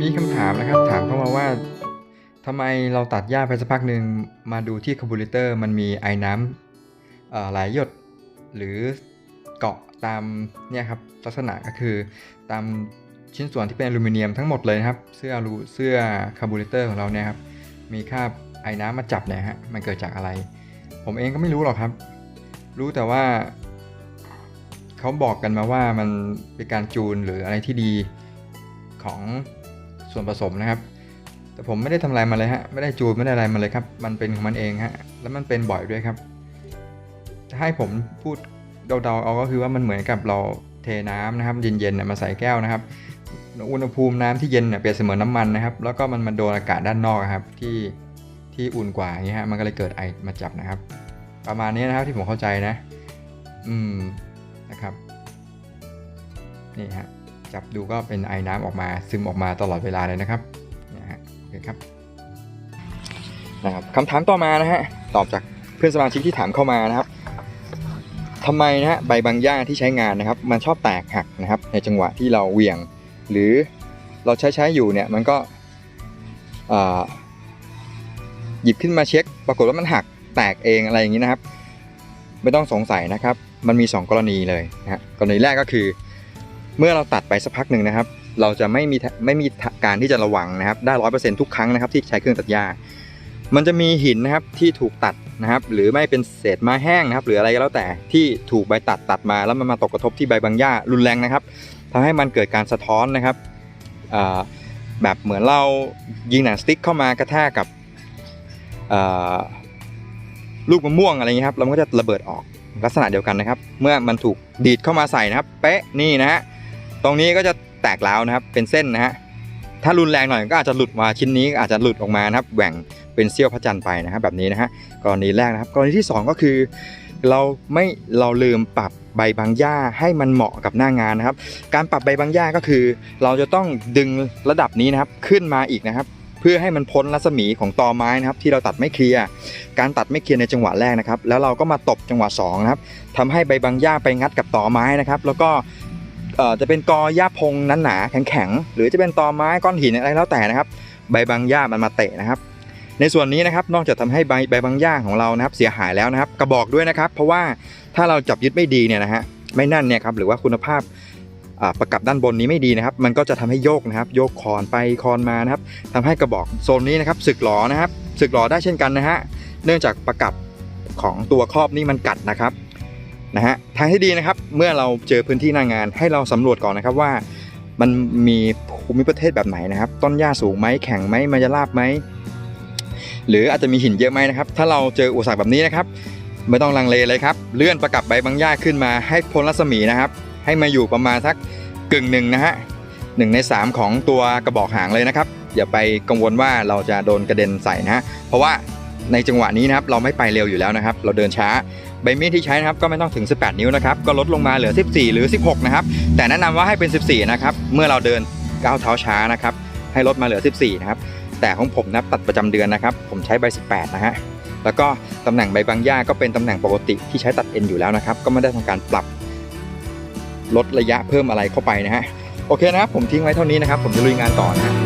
มีคำถามนะครับถามเข้ามาว่าทำไมเราตัดหญ้าไปสักพักหนึ่งมาดูที่คาร์บูเรเตอร์มันมีไอ้น้ำเอ่อไหลหยดหรือเกาะตามเนี่ยครับลักษณะก็คือตามชิ้นส่วนที่เป็นอลูมิเนียมทั้งหมดเลยครับ เสื้ออลูเสื้อคาร์บูเรเตอร์ของเราเนี่ยครับมีคราบไอ้น้ำมาจับเนี่ยฮะมันเกิดจากอะไร ผมเองก็ไม่รู้หรอกครับ รู้แต่ว่าเขาบอกกันมาว่ามันเป็นการจูนหรืออะไรที่ดี ของส่วนผสมนะครับ แต่ผมไม่ได้ทำอะไรมาเลยฮะไม่ได้จูนไม่ได้อะไรมาเลยครับ มันเป็นของมันเองฮะแล้วมันเป็นบ่อยด้วยครับให้ผมพูดเดาๆเอาก็คือว่ามันเหมือนกับเราเทน้ำนะครับเย็นๆมาใส่แก้วนะครับอุณหภูมิน้ำที่เย็นเนี่ยเปรียบเสมือนน้ำมันนะครับ แล้วก็มันมาโดนอากาศด้านนอกครับที่ที่อุ่นกว่าอย่างเงี้ยฮะมันก็เลยเกิดไอมาจับนะครับ ประมาณนี้นะครับที่ผมเข้าใจนะ อืมนะครับนี่ฮะ จับดูก็เป็นไอน้ำออกมาซึมออกมาตลอดเวลาเลยนะครับนี่ยฮะโอเคครับนะครับคำถามต่อมานะฮะตอบจากเพื่อนสมาชิกที่ถามเข้ามานะครับทำไมนะฮะใบบางหญ้าที่ใช้งานนะครับ มันชอบแตกหักนะครับ ในจังหวะที่เราเหวี่ยง หรือเราใช้ใช้อยู่เนี่ยมันก็หยิบขึ้นมาเช็ค ปรากฏว่ามันหักแตกเองอะไรอย่างนี้นะครับ ไม่ต้องสงสัยนะครับ มันมี 2 กรณีเลยนะฮะกรณีแรกก็คือ เมื่อเราตัดไปสักพักหนึ่งนะครับ เราจะไม่มีไม่มีการที่จะระวังนะครับ ได้ร้อยเปอร์เซ็นต์ทุกครั้งนะครับที่ใช้เครื่องตัดหญ้า มันจะมีหินนะครับที่ถูกตัดนะครับ หรือไม่เป็นเศษไม้แห้งนะครับ หรืออะไรก็แล้วแต่ที่ถูกใบตัดตัดมาแล้วมันมาตกกระทบที่ใบบางหญ้ารุนแรงนะครับทำให้มันเกิดการสะท้อนนะครับแบบเหมือนเรายิงหนังสติ๊กเข้ามากระแทกกับลูกมะม่วงอะไรอย่างนี้ยครับแล้วมันก็จะระเบิดออกลักษณะเดียวกันนะครับ เมื่อมันถูกดีดเข้ามาใส่นะครับ เป๊ะนี่นะฮะ ตรงนี้ก็จะแตกร้วนะครับเป็นเส้นนะฮะถ้ารุนแรงหน่อยก็อาจจะหลุดมาชิ้นนี้อาจจะหลุดออกมานะครับแหว่งเป็นเสี้ยวพระจันทร์ไปนะครับแบบนี้นะฮะกรณีแรกนะครับ กรณีที่สองก็คือ เราไม่เราลืมปรับใบบางหญ้าให้มันเหมาะกับหน้างานนะครับ การปรับใบบางหญ้าก็คือ เราจะต้องดึงระดับนี้นะครับขึ้นมาอีกนะครับ เพื่อให้มันพ้นรัศมีของตอไม้นะครับ ที่เราตัดไม่เคลียร์การตัดไม่เคลียร์ในจังหวะแรกนะครับ แล้วเราก็มาตบจังหวะสองนะครับทำให้ใบบางหญ้าไปงัดกับตอไม้นะครับ แล้วก็ จะเป็นกอหญ้าพงนั้นหนาแข็งๆหรือจะเป็นตอไม้ก้อนหินอะไรแล้วแต่นะครับ ใบบางหญ้ามันมาเตะนะครับ ในส่วนนี้นะครับนอกจากทำให้ใบใบบางหญ้าของเรานะครับ เสียหายแล้วนะครับ กระบอกด้วยนะครับ เพราะว่าถ้าเราจับยึดไม่ดีเนี่ยนะฮะไม่นั่นเนี่ยครับหรือว่าคุณภาพประกับด้านบนนี้ไม่ดีนะครับ มันก็จะทำให้โยกนะครับ โยกคอนไปคอนมานะครับทำให้กระบอกโซนนี้นะครับสึกหรอนะครับสึกหรอได้เช่นกันนะฮะเนื่องจากประกับของตัวครอบนี่มันกัดนะครับ นะฮะทางที่ดีนะครับเมื่อเราเจอพื้นที่หน้างาน ให้เราสำรวจก่อนนะครับว่า มันมีภูมิประเทศแบบไหนนะครับ ต้นหญ้าสูงไหมแข็งไหมมันจะราบไหมหรืออาจจะมีหินเยอะไหมนะครับ ถ้าเราเจออุปสรรคแบบนี้นะครับ ไม่ต้องลังเลเลยครับ เลื่อนประกับใบบางหญ้าขึ้นมาให้พ้นรัศมีนะครับ ให้มาอยู่ประมาณสักกึ่งหนึ่งนะฮะหนึ่งใน 3 ของตัวกระบอกหางเลยนะครับ อย่าไปกังวลว่าเราจะโดนกระเด็นใส่นะฮะเพราะว่า ในจังหวะนี้นะครับเราไม่ไปเร็วอยู่แล้วนะครับ เราเดินช้าใบมีดที่ใช้นะครับก็ไม่ต้องถึง 18 นิ้วนะครับก็ลดลงมาเหลือ 14 หรือ 16 นะครับ แต่แนะนำว่าให้เป็น 14 นะครับเมื่อเราเดินก้าวเท้าช้านะครับให้ลดมาเหลือ 14 นะครับแต่ของผมนะตัดประจำเดือนนะครับ ผมใช้ใบ 18 นะฮะแล้วก็ตำแหน่งใบบางหญ้าก็เป็นตำแหน่งปกติที่ใช้ตัดเอ็นอยู่แล้วนะครับ ก็ไม่ได้ทำการปรับลดระยะเพิ่มอะไรเข้าไปนะฮะโอเคนะครับผมทิ้งไว้เท่านี้นะครับ ผมจะลุยงานต่อนะฮะ